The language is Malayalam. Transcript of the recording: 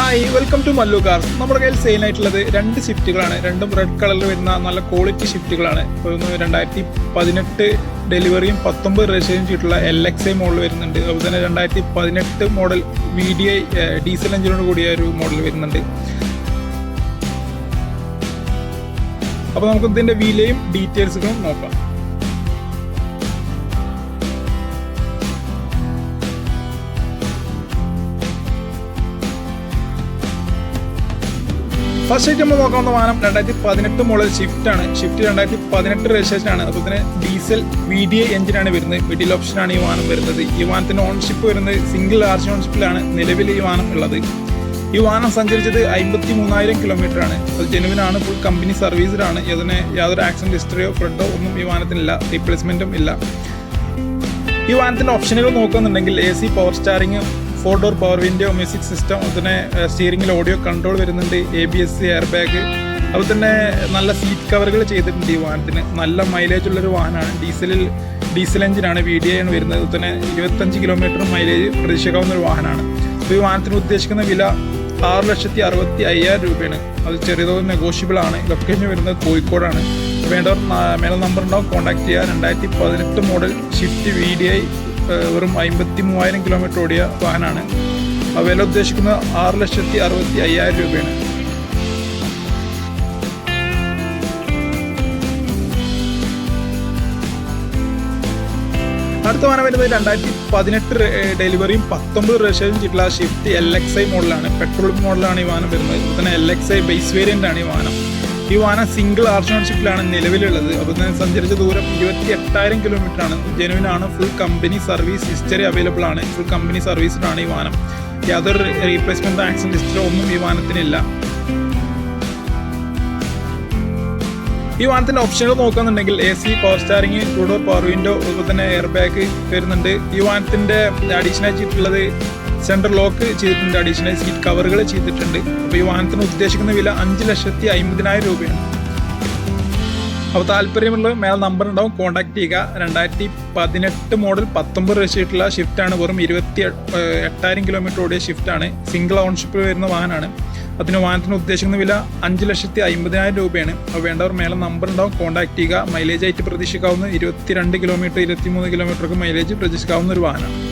Hi welcome to Mallu cars നമ്മുടെ കയ്യിൽ സെയിൽ ആയിട്ടുള്ളത് രണ്ട് ഷിഫ്റ്റുകളാണ് രണ്ടും റെഡ് കളറിൽ വരുന്ന നല്ല ക്വാളിറ്റി ഷിഫ്റ്റുകളാണ് ഒന്ന് രണ്ടായിരത്തി പതിനെട്ട് ഡെലിവറിയും പത്തൊമ്പത് രജിസ്ട്രേഷൻ ചെയ്തിട്ടുള്ള എൽ എക്സ് ഐ മോഡൽ വരുന്നുണ്ട്. അതുപോലെ തന്നെ രണ്ടായിരത്തി പതിനെട്ട് model V D I diesel എഞ്ചിനോട് കൂടിയ ഒരു മോഡൽ വരുന്നുണ്ട്. അപ്പോൾ നമുക്ക് ഇതിന്റെ വിലയും ഡീറ്റെയിൽസുകളും നോക്കാം. ഫസ്റ്റ് ആയിട്ട് നമ്മൾ നോക്കാവുന്ന വാഹനം രണ്ടായിരത്തി പതിനെട്ട് മോഡൽ ഷിഫ്റ്റ് ആണ്. ഷിഫ്റ്റ് രണ്ടായിരത്തി പതിനെട്ട് രജിസ്ട്രേഷൻ ആണ്. അതുപോലെ തന്നെ ഡീസൽ വി ഡി ഐ എഞ്ചിനാണ് വരുന്നത്. മിഡിൽ ഓപ്ഷനാണ് ഈ വാഹനം വരുന്നത്. ഈ വാഹനത്തിന്റെ ഓൺഷിപ്പ് വരുന്നത് സിംഗിൾ ആർച്ച് ഓൺഷിപ്പിലാണ് നിലവിൽ ഈ വാഹനം ഉള്ളത്. ഈ വാഹനം സഞ്ചരിച്ചത് അമ്പത്തി മൂന്നായിരം കിലോമീറ്റർ ആണ്. അത് ജെനുവിനാണ് ഫുൾ കമ്പനി സർവീസിലാണ് ഇതിന് യാതൊരു ആക്സിഡന്റ് ഹിസ്റ്ററിയോ ഫ്രണ്ടോ ഒന്നും ഈ വാഹനത്തിനില്ല. റീപ്ലേസ്മെന്റും ഇല്ല. ഈ വാഹനത്തിന്റെ ഓപ്ഷനുകൾ നോക്കുന്നുണ്ടെങ്കിൽ A C power steering four door power window music system അതിനെ സ്റ്റിയറിംഗിൽ ഓഡിയോ കൺട്രോൾ വരുന്നുണ്ട് A B S air bag അതുപോലെ തന്നെ നല്ല സീറ്റ് കവറുകൾ ചെയ്തിട്ടുണ്ട് ഈ വാഹനത്തിന്. നല്ല മൈലേജ് ഉള്ളൊരു വാഹനമാണ്. ഡീസലിൽ ഡീസൽ എഞ്ചിനാണ് വി ഡി ഐ ആണ് വരുന്നത്. അതുപോലെ തന്നെ ഇരുപത്തഞ്ച് കിലോമീറ്റർ മൈലേജ് പ്രതീക്ഷിക്കാവുന്ന ഒരു വാഹനമാണ്. അപ്പോൾ ഈ വാഹനത്തിന് ഉദ്ദേശിക്കുന്ന വില ആറ് ലക്ഷത്തി അറുപത്തി അയ്യായിരം രൂപയാണ്. അത് ചെറിയതോതിൽ നെഗോഷ്യബിൾ ആണ്. ലൊക്കേഷൻ വരുന്നത് കോഴിക്കോടാണ്. വേണ്ടവർ മേല നമ്പർ ഉണ്ടാവും കോൺടാക്ട് ചെയ്യുക. രണ്ടായിരത്തി പതിനെട്ട് model Swift V D I വെറും അമ്പത്തി മൂവായിരം കിലോമീറ്റർ ഓടിയ വാഹനമാണ്. വില ഉദ്ദേശിക്കുന്നത് ആറ് ലക്ഷത്തി അറുപത്തി അയ്യായിരം രൂപയാണ്. അടുത്ത വാഹനം വരുന്നത് രണ്ടായിരത്തി പതിനെട്ട് ഡെലിവറിയും പത്തൊമ്പത് രജിസ്ട്രേഷൻ ചെയ്തിട്ടുള്ള ഷിഫ്റ്റ് എൽ എക്സ് ഐ മോഡലാണ് പെട്രോൾ മോഡലാണ് ഈ വാഹനം വരുന്നത്. അതുപോലെ തന്നെ L X I base variant ആണ് ഈ വാഹനം. ഈ വാഹനം സിംഗിൾ ആർഷോൺഷിപ്പിലാണ് നിലവിലുള്ളത്. അപ്പോൾ തന്നെ സഞ്ചരിച്ച ദൂരം ഇരുപത്തി എട്ടായിരം കിലോമീറ്റർ ആണ്. ജെനുവിൻ ആണ്. Full company service history available ആണ്. ഫുൾ കമ്പനി സർവീസിലാണ് ഈ വാഹനം. യാതൊരു റീപ്ലേസ്മെന്റ് ആക്സിഡന്റ് ഹിസ്റ്ററി ഒന്നും ഈ വാഹനത്തിനില്ല. ഈ വാഹനത്തിന്റെ ഓപ്ഷനുകൾ നോക്കുകയാണെന്നുണ്ടെങ്കിൽ A C power steering two door power window അതുപോലെ തന്നെ എയർ ബാഗ് വരുന്നുണ്ട്. ഈ വാഹനത്തിന്റെ അഡീഷണൽ ചെയ്തിട്ടുള്ളത് സെൻട്രൽ ലോക്ക് ചെയ്തിട്ടുണ്ട്. അഡീഷണൽ സീറ്റ് കവറുകൾ ചെയ്തിട്ടുണ്ട്. അപ്പോൾ ഈ വാഹനത്തിന് ഉദ്ദേശിക്കുന്ന വില അഞ്ച് ലക്ഷത്തി അമ്പതിനായിരം രൂപയാണ്. അപ്പോൾ താല്പര്യമുള്ള മേൽ നമ്പർ ഉണ്ടാവും. കോൺടാക്ട് ചെയ്യുക. രണ്ടായിരത്തി പതിനെട്ട് മോഡൽ പത്തൊമ്പത് ഷിഫ്റ്റ് ഷിഫ്റ്റാണ് വെറും ഇരുപത്തി എട്ടായിരം കിലോമീറ്റർ ഓടിയ ഷിഫ്റ്റാണ് സിംഗിൾ ഓൺഷിപ്പ് വരുന്ന വാഹനമാണ്. അതിന് വാഹനത്തിന് ഉദ്ദേശിക്കുന്ന വില അഞ്ച് ലക്ഷത്തി അമ്പതിനായിരം രൂപയാണ്. അപ്പോൾ വേണ്ടവർ മേലെ നമ്പർ ഉണ്ടാവും. കോൺടാക്ട് ചെയ്യുക. മൈലേജ് ആയിട്ട് പ്രതീക്ഷിക്കാവുന്ന ഇരുപത്തിരണ്ട് കിലോമീറ്റർ ഇരുപത്തിമൂന്ന് മൂന്ന് ഒക്കെ മൈലേജ് പ്രതീക്ഷിക്കാവുന്ന ഒരു വാഹനമാണ്.